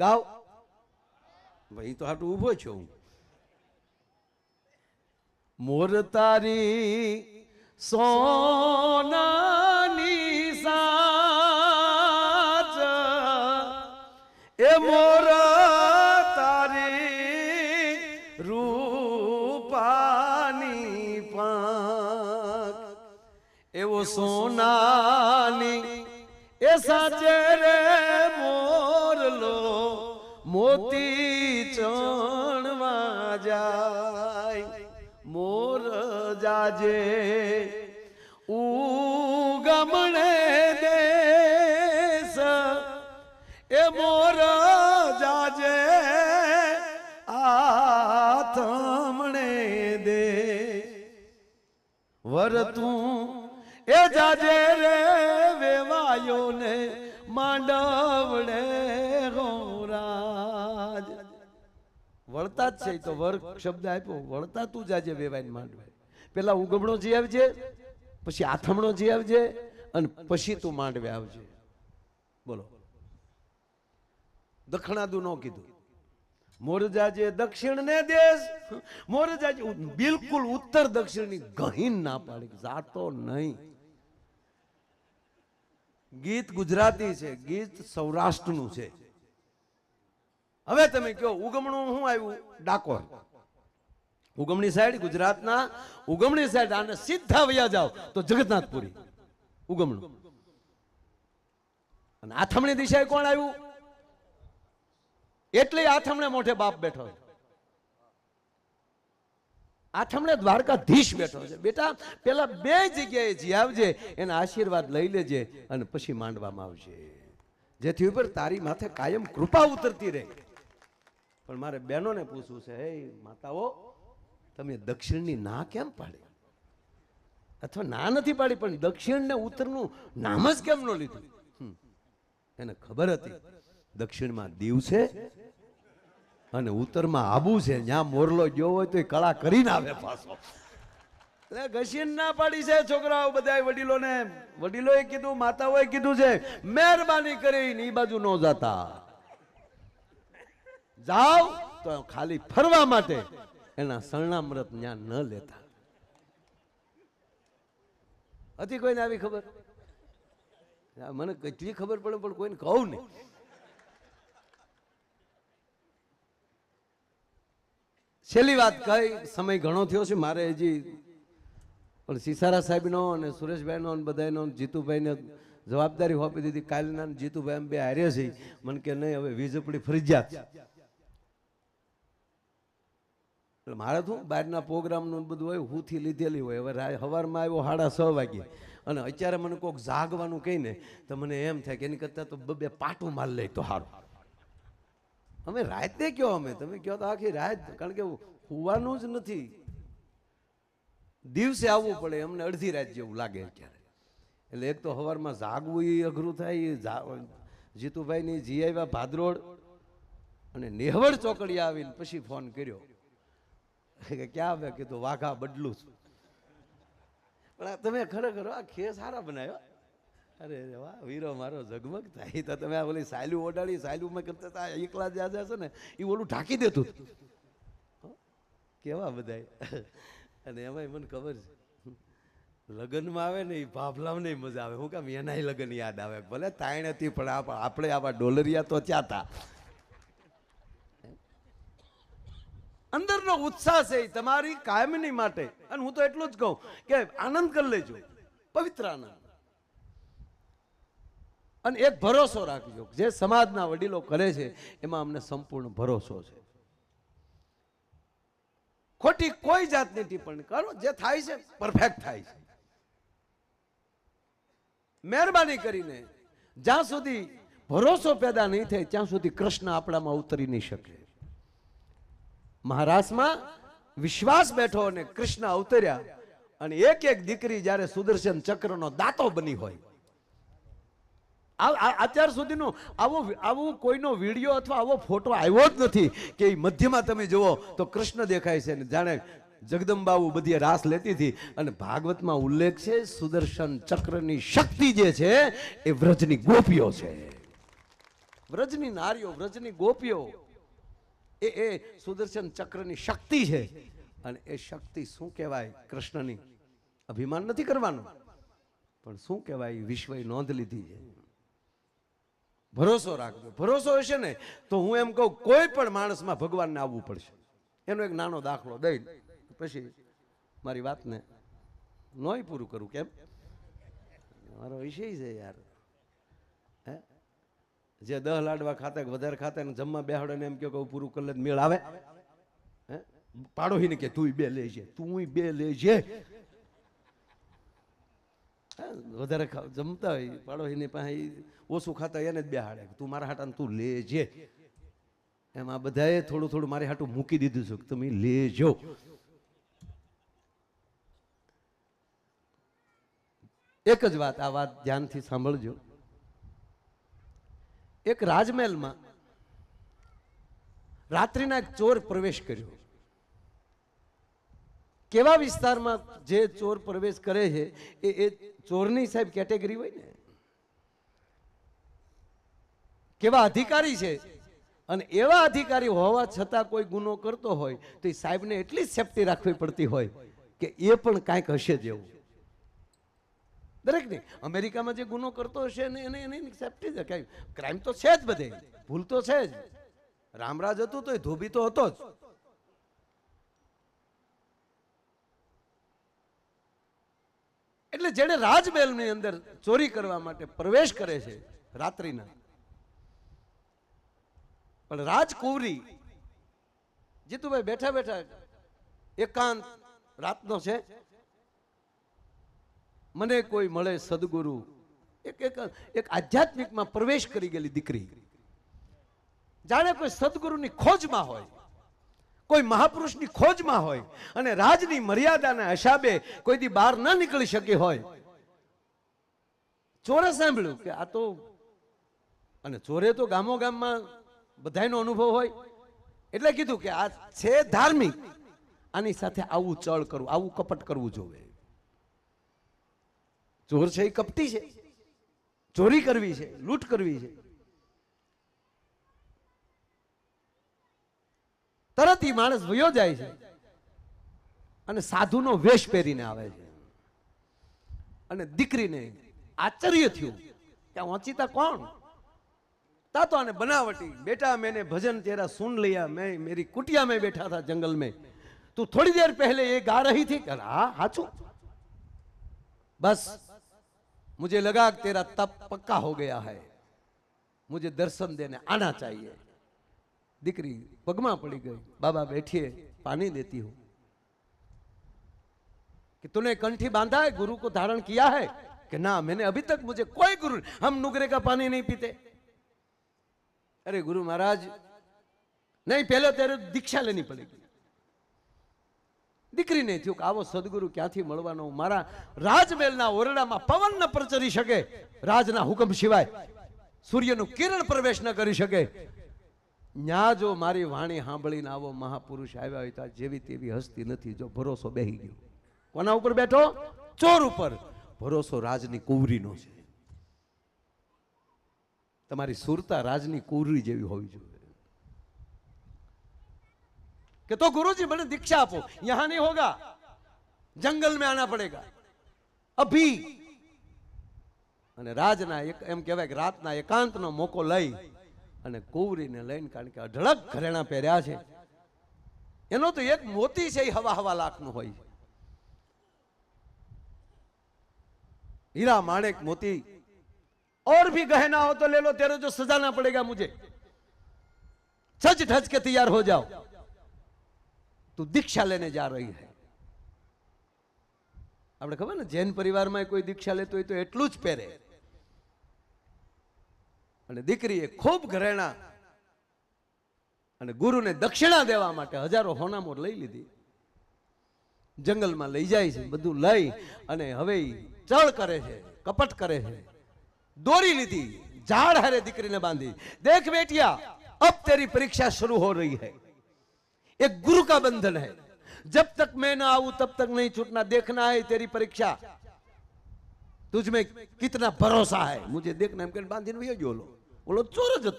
ગાવ. ભાઈ તો હાટું ઊભો છું હું. મોર તારી સોનાની સાચ એ મોર તારી રૂપાની પાંખ. એવો સોનાની એ સાચે રે મોતી ચણવા જાય, મોર જાજે. ઉગમણે દેશ, એ મોર જાજે. આથમણે દે. વર તું એ જાજે રે વેવાયો ને માંડવડે. વળતા જ છે તો વર્ગ શબ્દ આપ્યો. વળતા તું જાજે વેવાઈને માંડવે. પેલા ઉગમણો જી આવજે, પછી આથમણો જી આવજે, અને પછી તું માંડવે આવજે. બોલો. દખણાદુ નો કીધું. મોરજાજે દક્ષિણ ને દેશ, મોરજાજે બિલકુલ ઉત્તર દક્ષિણની ગહીન ના પાડી. જાતો નહીં. ગીત ગુજરાતી છે. ગીત સૌરાષ્ટ્રનું છે. હવે તમે કહો, ઉગમણું શું આવ્યું? ડાકોર. ઉગમણી સાઈડ, ગુજરાતના ઉગમણી સાઈડ, આને સીધા વયા જાઓ તો જગતનાથપુરી ઉગમણું. અને આથમણી દિશાએ કોણ આવ્યું? એટલે આથમણે મોઢે બાપ બેઠો છે. આઠમણે દ્વારકાધીશ બેઠો છે. બેટા, પેલા બે જગ્યાએ જે આવજે, એના આશીર્વાદ લઈ લેજે અને પછી માંડવામાં આવશે જેથી ઉપર તારી માથે કાયમ કૃપા ઉતરતી રહે. પણ મારે બહેનોને પૂછવું છે, હે માતાઓ, તમે દક્ષિણની ના કેમ પાડી? અથવા ના નથી પાડી, પણ દક્ષિણ ને ઉત્તરનું નામ જ કેમ ન લીધું. એને ખબર હતી, દક્ષિણમાં દીવ છે અને ઉત્તરમાં આબુ છે. જ્યાં મોરલો ગયો હોય તો એ કળા કરીને આવે પાછો. એટલે ઘસીને ના પાડી છે છોકરાઓ બધા વડીલોને. વડીલોએ કીધું, માતાઓએ કીધું છે, મહેરબાની કરીને ઈ બાજુ ન જાતા. જાઓ તો ખાલી ફરવા માટે એના શરણામૃત ન લેતા. હતી કોઈને આવી ખબર? મને કેટલી ખબર પડે, પણ કોઈને કહું નહીં. છેલ્લી વાત કઈ? સમય ઘણો થયો છે, મારે હજી પણ સિસારા સાહેબનો અને સુરેશભાઈનો અને બધાનો જીતુભાઈને જવાબદારી હોપી દીધી. કાલના જીતુભાઈ એમ બે હારે છે. મને કે નહીં, હવે વીજપડી ફરજિયાત. એટલે મારે શું? બહારના પ્રોગ્રામનું બધું હોય, હુંથી લીધેલી હોય. હવે સવારમાં આવ્યો સાડા છ વાગે. અને અત્યારે મને કોઈક જાગવાનું કહીને તો મને એમ થાય કે એની કરતાં તો બબે પાટું માલ લે તો સારું અમે રાતે કયો અમે? તમે કયો તો આખી રાત, કારણ કે હોવાનું જ નથી. દિવસે આવવું પડે, અમને અડધી રાત જેવું લાગે અત્યારે. એટલે એક તો સવારમાં જાગવું એ અઘરું થાય જીતુભાઈની જી આવ્યા ભાદરોડ અને નેહવડ ચોકડી આવીને પછી ફોન કર્યો. કે ક્યાં મેં કીધું, વાઘા બદલું છું. પણ તમે ખરેખર આ ખે સારા બનાવ્યો. અરે અરે વાહ, વીરો મારો ઝગમગ થાય. તો તમે આ ઓલી સાયલું ઓડાડી સાયલુંમાં કરતા તા એકલા જ્યાં જશે ને એ ઓલું ઢાંકી દેતું. કેવા બધાય. અને એમાંય મને ખબર છે, લગ્નમાં આવે ને એ ભાભલામાં નહીં મજા આવે. હું કામ એનાય લગ્ન યાદ આવે. ભલે તાણે હતી પણ આપ- આપણે આવા ડોલરિયા તો ત્યાં હતા અંદરનો ઉત્સાહ છે તમારી કાયમની માટે. અને હું તો એટલું જ કહું કે આનંદ કરી લેજો. પવિત્ર આનંદ. અને એક ભરોસો રાખજો જે સમાજના વડીલો કરે છે, એમાં અમને સંપૂર્ણ ભરોસો છે. ખોટી કોઈ જાતની ટિપ્પણી કરો, જે થાય છે પરફેક્ટ થાય છે. મહેરબાની કરીને જ્યાં સુધી ભરોસો પેદા નહીં થાય, ત્યાં સુધી કૃષ્ણ આપણામાં ઉતરી નહીં શકે. મહારાષ્ટ્રમાં વિશ્વાસ બેઠો અને કૃષ્ણ અવતર્યા. અને એક એક દીકરી જ્યારે સુદર્શન ચક્રનો દાતો બની હોય. અત્યાર સુધીનો આવો આવો કોઈનો વીડિયો અથવા આવો ફોટો આવ્યો જ નથી કે મધ્યમાં તમે જુઓ તો કૃષ્ણ દેખાય છે ને જાણે જગદંબાબુ બધી રાસ લેતી હતી. અને ભાગવતમાં ઉલ્લેખ છે, સુદર્શન ચક્રની શક્તિ જે છે એ વ્રજની ગોપીઓ છે. વ્રજની નારીઓ, વ્રજની ગોપીઓ એ એ સુદર્શન ચક્રની શક્તિ છે. અને એ શક્તિ શું કહેવાય? કૃષ્ણની. અભિમાન નથી કરવાનું. પણ શું કહેવાય? વિશ્વએ નોંધ લીધી છે. ભરોસો રાખજો. ભરોસો હશે ને, તો હું એમ કહું, કોઈ પણ માણસમાં ભગવાનને આવવું પડશે. એનો એક નાનો દાખલો દઈ પછી મારી વાતને નોય પૂરું કરું. કેમ? મારો વિષય છે યાર. જે દહ લાડવા ખાતા વધારે ખાતા જમવા બેહાડે ને એમ કહો કે પૂરું કરી લે મેળ આવે. હે? પાડોહીને કે તું બે લેજે તું બે લેજે. વધારે જમતા હોય પાડોહીની પાસે ઓછું ખાતા એને જ બેહાડે તું મારા હાટાને તું લેજે. એમ આ બધાએ થોડું થોડું મારી હાટું મૂકી દીધું છે તમે લેજો. એક જ વાત, આ વાત ધ્યાનથી સાંભળજો. એક રાજમહેલમાં રાત્રિના એક ચોર પ્રવેશ કર્યો. કેવા વિસ્તારમાં જે ચોર પ્રવેશ કરે છે, એ એ ચોરની સાહેબ કેટેગરી હોય ને. કેવા અધિકારી છે? અને એવા અધિકારી હોવા છતાં કોઈ ગુનો કરતો હોય, તો એ સાહેબને એટલી સેફટી રાખવી પડતી હોય કે એ પણ કાંઈક હશે જેવું. દરેક ને અમેરિકામાં જે ગુનો કરતો હશે ને એને એને સેફટી જ ક્રાઇમ તો છે જ બધે. ભૂલ તો છે જ. રામરાજ હતું તો એ ધોબી તો હતો જ. એટલે જેને રાજમહેલની અંદર ચોરી કરવા માટે પ્રવેશ કરે છે રાત્રિના. પણ રાજકુંવરી, જીતુભાઈ બેઠા બેઠા એકાંત રાતનો છે. મને કોઈ મળે સદગુરુ? એક એક એક આધ્યાત્મિકમાં પ્રવેશ કરી ગયેલી દીકરી. જાણે કોઈ સદગુરુની ખોજમાં હોય, કોઈ મહાપુરુષની ખોજમાં હોય અને રાજની મર્યાદાના હિસાબે કોઈ દી બહાર ના નીકળી શકી હોય. ચોરે સાંભળ્યું કે આ તો, અને ચોરે તો ગામો ગામમાં બધાયનો અનુભવ હોય. એટલે કીધું કે આ છે ધાર્મિક. આની સાથે આવું ચળ કરવું, આવું કપટ કરવું જોવે. ચોર છે એ કપટી છે. ચોરી કરવી છે, લૂંટ કરવી છે. તરત ઈ માણસ વયો જાય છે અને સાધુનો વેશ પહેરીને આવે છે. અને દીકરીને આશ્ચર્ય થયું કે વંચિતા કોણ? તાતો આને બનાવટી, બેટા મેને ભજન તેરા સુન લિયા, મેં મેરી કુટિયા મેં બેઠા થા જંગલ મેં. તું થોડી દેર પહેલે એ ગા રહી થી હા સાચું બસ मुझे लगा तेरा तप पक्का हो गया है। मुझे दर्शन देने आना चाहिए। दिकरी पगमा पड़ी गई। बाबा बैठिए, पानी देती हूँ। कि तूने कंठी बांधा है, गुरु को धारण किया है? कि ना, मैंने अभी तक मुझे कोई गुरु, हम नुगरे का पानी नहीं पीते। अरे गुरु महाराज, नहीं, पहले तेरे दीक्षा लेनी पड़ेगी। દીકરીને થયું કે આવો સદગુરુ ક્યાંથી મળવાનો? મારા રાજમહેલના ઓરડામાં પવન ન પ્રચરી શકે, રાજના હુકમ સિવાય સૂર્યનું કિરણ પ્રવેશ ન કરી શકે. ન્યા જો મારી વાણી સાંભળીને આવો મહાપુરુષ આવ્યા હોય તો જેવી તેવી હસ્તી નથી, જો ભરોસો બેહી ગયો. કોના ઉપર બેઠો? ચોર ઉપર. ભરોસો રાજની કુંવરીનો છે. તમારી સુરતા રાજની કુંવરી જેવી હોવી જોઈએ. कि तो गुरुजी मैंने दीक्षा आपो यहां नहीं होगा जंगल में आना पड़ेगा अभी અને રાજના એક એમ કહેવાય કે રાતના એકાંતનો મોકો લઈ અને કુંવરીને લઈને કારણ કે અઢળક ઘરેણા પહેર્યા છે એનો તો એક મોતી છે એ હવા હવા લાખનું હોય છે हीरा माणिक मोती और भी गहना हो तो ले लो तेरे जो सजाना पड़ेगा मुझे सज धज के तैयार हो जाओ તું દીક્ષા લેને જા રહી હૈ. આપણે ખબર ને, જૈન પરિવારમાં કોઈ દીક્ષા લેતો હોય તો એટલું જ પહેરે. અને દીકરીએ ખૂબ ઘરેણા અને ગુરુને દક્ષિણા દેવા માટે હજારો હોનામોર લઈ લીધી. જંગલમાં લઈ જાય છે, બધું લઈ અને હવે ચળ કરે છે, કપટ કરે છે. દોરી લીધી, ઝાડ હારે દીકરીને બાંધી. દેખ બેટિયા, અબ તેરી પરીક્ષા શરૂ હો રહી હૈ. एक गुरु का बंधन है। जब तक मैं ना आऊ, तब तक नहीं छूटना। देखना है तेरी परीक्षा। तुझमें कितना भरोसा है। मुझे देखना है बांधी बोलो, चोर